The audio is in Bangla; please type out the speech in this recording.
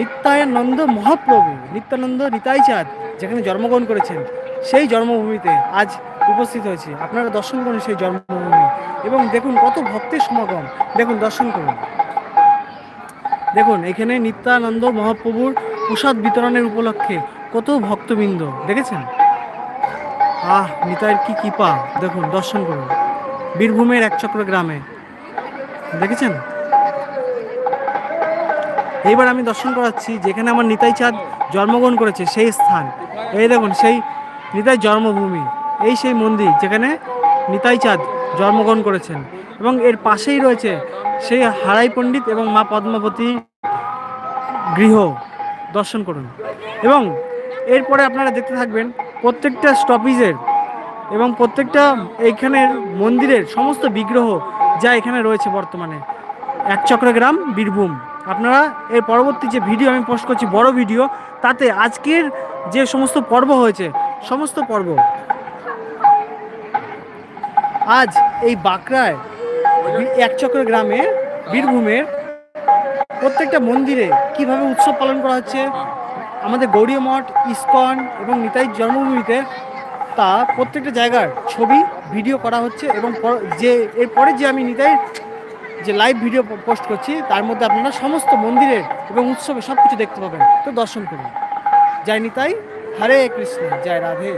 নিত্যানন্দ মহাপ্রভু, নিত্যানন্দ নিতাই চাঁদ যেখানে জন্মগ্রহণ করেছেন, সেই জন্মভূমিতে আজ উপস্থিত হয়েছে। আপনারা দর্শন করুন সেই জন্মভূমি। এবং দেখুন কত ভক্তের সমাগম। দেখুন, দর্শন করুন। দেখুন, এখানে নিত্যানন্দ মহাপ্রভুর প্রসাদ বিতরণের উপলক্ষে কত ভক্তবৃন্দ। দেখেছেন? আহ, নিতাইয়ের কি কৃপা। দেখুন, দর্শন করুন। বীরভূমের একচক্র গ্রামে দেখেছেন? এইবার আমি দর্শন করাচ্ছি যেখানে আমার নিতাই চাঁদ জন্মগ্রহণ করেছে, সেই স্থান। এই দেখুন, সেই নিতাই জন্মভূমি, এই সেই মন্দির যেখানে নিতাই চাঁদ জন্মগ্রহণ করেছেন। এবং এর পাশেই রয়েছে সেই হারাই পণ্ডিত এবং মা পদ্মাবতী গৃহ, দর্শন করুন। এবং এরপরে আপনারা দেখতে থাকবেন প্রত্যেকটা স্টপেজের এবং প্রত্যেকটা এইখানের মন্দিরের সমস্ত বিগ্রহ যা এখানে রয়েছে বর্তমানে। এক চক্রগ্রাম, বীরভূম। আপনারা এর পরবর্তী যে ভিডিও আমি পোস্ট করছি, বড় ভিডিও, তাতে আজকের যে সমস্ত পর্ব হয়েছে, সমস্ত পর্ব। আজ এই বাঁকড়ায় একচক্র গ্রামে, বীরভূমের প্রত্যেকটা মন্দিরে কীভাবে উৎসব পালন করা হচ্ছে, আমাদের গৌরীয় মঠ, ইস্কন এবং নিতাই জন্মভূমিতে তা প্রত্যেকটা জায়গার ছবি, ভিডিও করা হচ্ছে এবং যে এরপরে যে আমি নিতাই যে লাইভ ভিডিও পোস্ট করছি, তার মধ্যে আপনারা সমস্ত মন্দিরের এবং উৎসবে সব কিছু দেখতে পাবেন। তো দর্শন করুন। জয় নিতাই, হরে কৃষ্ণ, জয় রাধে।